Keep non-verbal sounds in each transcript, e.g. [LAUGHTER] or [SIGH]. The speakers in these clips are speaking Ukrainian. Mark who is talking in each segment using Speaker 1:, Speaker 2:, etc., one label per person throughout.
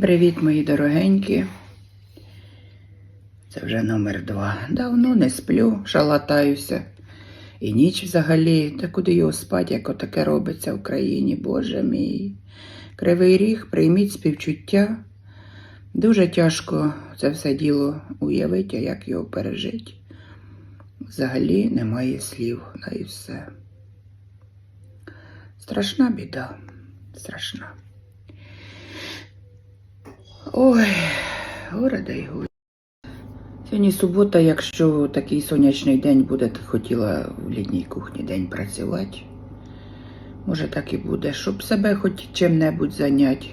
Speaker 1: Привіт, мої дорогенькі. Це вже номер два. Давно не сплю, шалатаюся. І ніч взагалі, та куди його спать, як отаке робиться в країні, Боже мій. Кривий ріг, прийміть співчуття. Дуже тяжко це все діло уявити, а як його пережити. Взагалі немає слів, та і все. Страшна біда, страшна. Ой, горе дай горе. Сьогодні субота, якщо такий сонячний день буде, то хотіла в літній кухні день працювати. Може, так і буде, щоб себе хоч чим-небудь зайняти.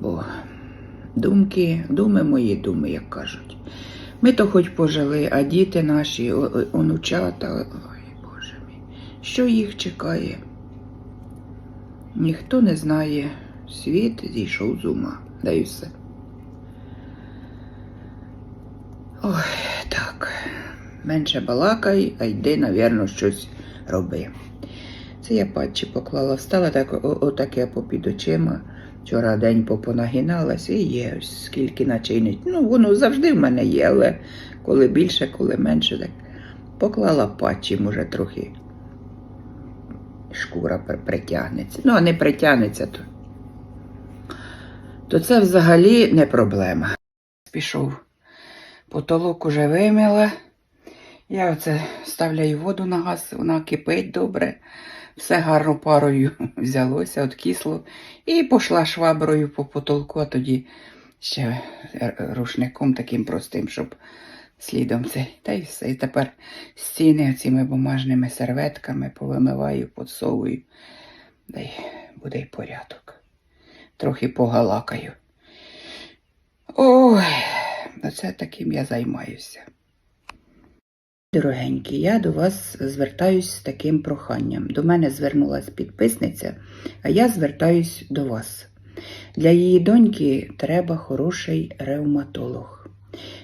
Speaker 1: Бо думки, думи мої думи, як кажуть. Ми то хоч пожили, а діти наші, онучата, ой, Боже мій, що їх чекає? Ніхто не знає. Світ зійшов з ума, да і все. Ой, так. Менше балакай, а йди, навірно, щось роби. Це я патчі поклала, встала так, о- отаке попід очима. Вчора день попонагиналась і є ось скільки не. Ну, воно завжди в мене є, але коли більше, коли менше, так поклала патчі, може, трохи шкура притягнеться. Ну, а не притягнеться, то то це взагалі не проблема. Пішов. Потолок уже вимила. Я оце ставляю воду на газ, вона кипить добре. Все гарно парою [LAUGHS] взялося, откисло. І пішла шваброю по потолку, а тоді ще рушником таким простим, щоб слідом це. Та й все. І тепер стіни цими бумажними серветками повимиваю, подсовую. Да й буде й порядок трохи погалакаю. Ой, оце таким я займаюся. Дорогенькі, я до вас звертаюсь з таким проханням. До мене звернулась підписниця, а я звертаюсь до вас. Для її доньки треба хороший ревматолог.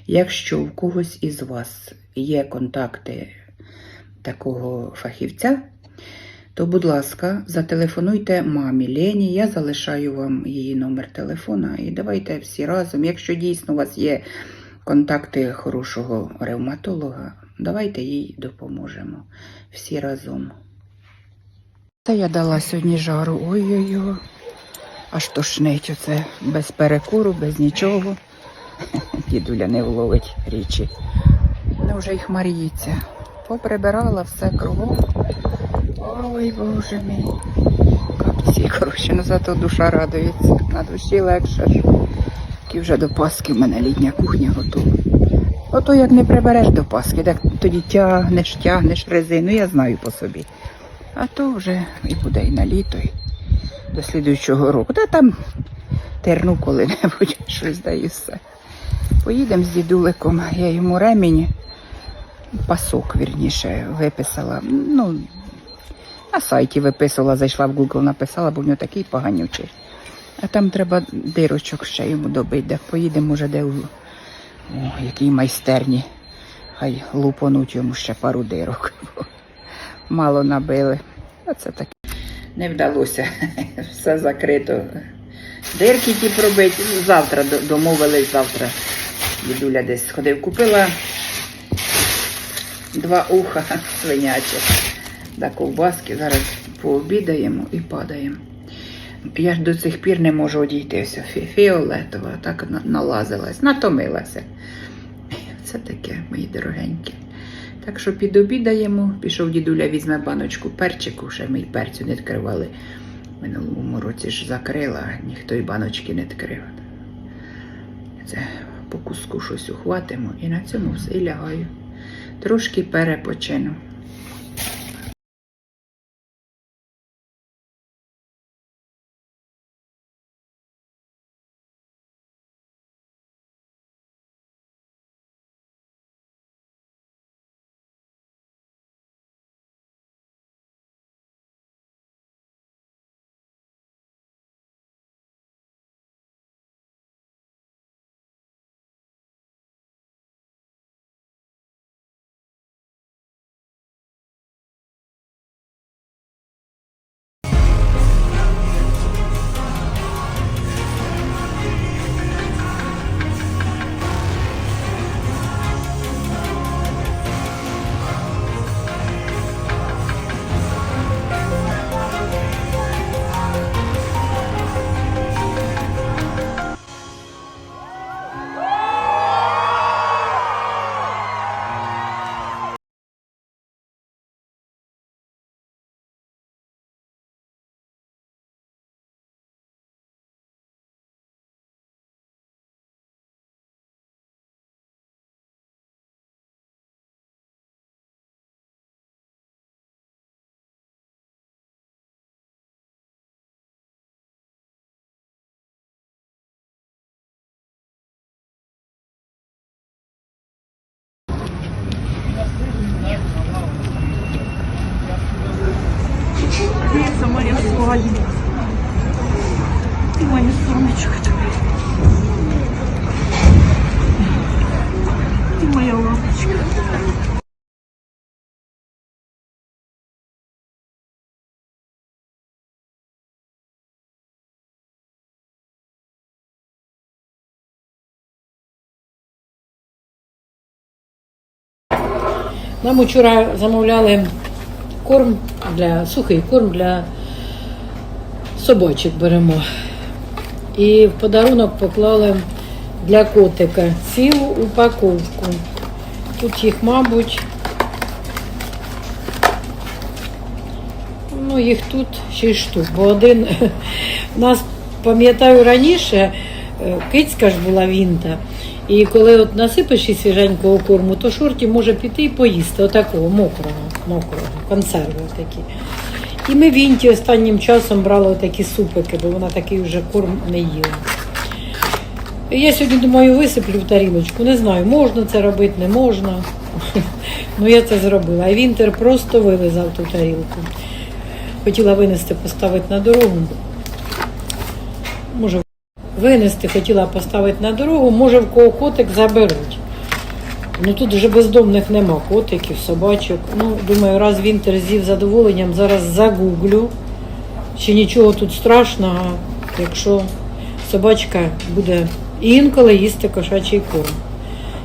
Speaker 1: Якщо у когось із вас є контакти такого фахівця, то, будь ласка, зателефонуйте мамі Лені, я залишаю вам її номер телефона і давайте всі разом. Якщо дійсно у вас є контакти хорошого ревматолога, давайте їй допоможемо всі разом. Та я дала сьогодні жару. Ой-ой-ой. Аж тошнить оце без перекуру, без нічого. [LAUGHS] Дідуля не вловить річі. Ну вже й хмаріється. Поприбирала все кругом. Ой, боже мій. Капці, коротше, ну зато душа радується. На душі легше. ж. Тільки вже до Пасхи в мене літня кухня готова. Ото як не прибереш до Пасхи, так тоді тягнеш, тягнеш резину, я знаю по собі. А то вже і буде і на літо, і до слідуючого року. Та там терну коли-небудь, [LAUGHS] щось даю все. Поїдемо з дідуликом, я йому ремінь, пасок, вірніше, виписала. Ну, на сайті виписувала, зайшла в Google, написала, бо в нього такий поганючий. А там треба дирочок ще йому добити, де поїдемо, може, де у о, якій майстерні. Хай лупануть йому ще пару дирок. Мало набили. Оце таке. Не вдалося. [LAUGHS] Все закрито. Дирки ті пробити. Ну, Завтра до- домовились, завтра. Дідуля десь сходив. Купила два уха [LAUGHS] свинячих да ковбаски. Зараз пообідаємо і падаємо. Я ж до цих пір не можу одійтися. Фі- Фіолетова, так налазилась, натомилася. Це таке, мої дорогенькі. Так що підобідаємо, пішов дідуля, візьме баночку перчику, ще ми й перцю не відкривали. Минулому році ж закрила, ніхто й баночки не відкрив. Це по куску щось ухватимо і на цьому все і лягаю. Трошки перепочину.
Speaker 2: Нам вчора замовляли корм для сухий корм для собачок беремо. І в подарунок поклали для котика цілу упаковку. Тут їх, мабуть, ну їх тут 6 штук, бо один [LAUGHS] нас, пам'ятаю, раніше е, кицька ж була вінта. І коли от насипеш і свіженького корму, то шорті може піти і поїсти отакого мокрого, мокрого, консерви такі. І ми вінті останнім часом брали такі супики, бо вона такий вже корм не їла. Я сьогодні думаю, висиплю в тарілочку. Не знаю, можна це робити, не можна. [LAUGHS] Ну я це зробила. А Вінтер просто вилизав ту тарілку. Хотіла винести, поставити на дорогу. Може, винести хотіла поставити на дорогу, може в кого котик заберуть. Ну тут вже бездомних нема котиків, собачок. Ну, думаю, раз Вінтер з'їв з задоволенням, зараз загуглю. Чи нічого тут страшного, якщо собачка буде інколи їсти кошачий корм.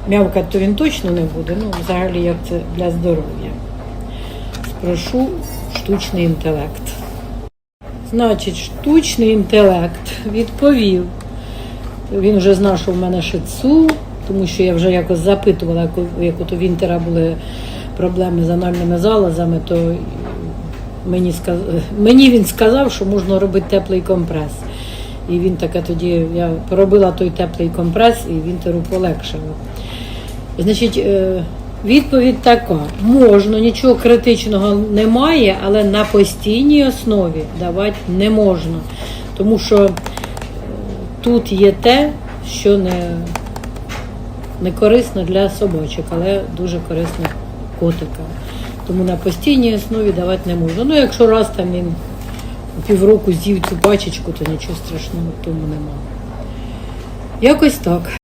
Speaker 2: Мявкати то він точно не буде, ну взагалі як це для здоров'я. Спрошу штучний інтелект. Значить, штучний інтелект відповів. Він вже знав, що в мене шицу, тому що я вже якось запитувала, як от у Вінтера були проблеми з анальними залозами, то мені, сказ... мені він сказав, що можна робити теплий компрес. І він таке тоді, я поробила той теплий компрес, і Вінтеру полегшило. Значить, е, відповідь така: можна, нічого критичного немає, але на постійній основі давати не можна. Тому що тут є те, що не, не корисно для собачок, але дуже корисно котика. Тому на постійній основі давати не можна. Ну, якщо раз там він півроку з'їв цю пачечку, то нічого страшного в тому немає. Якось так.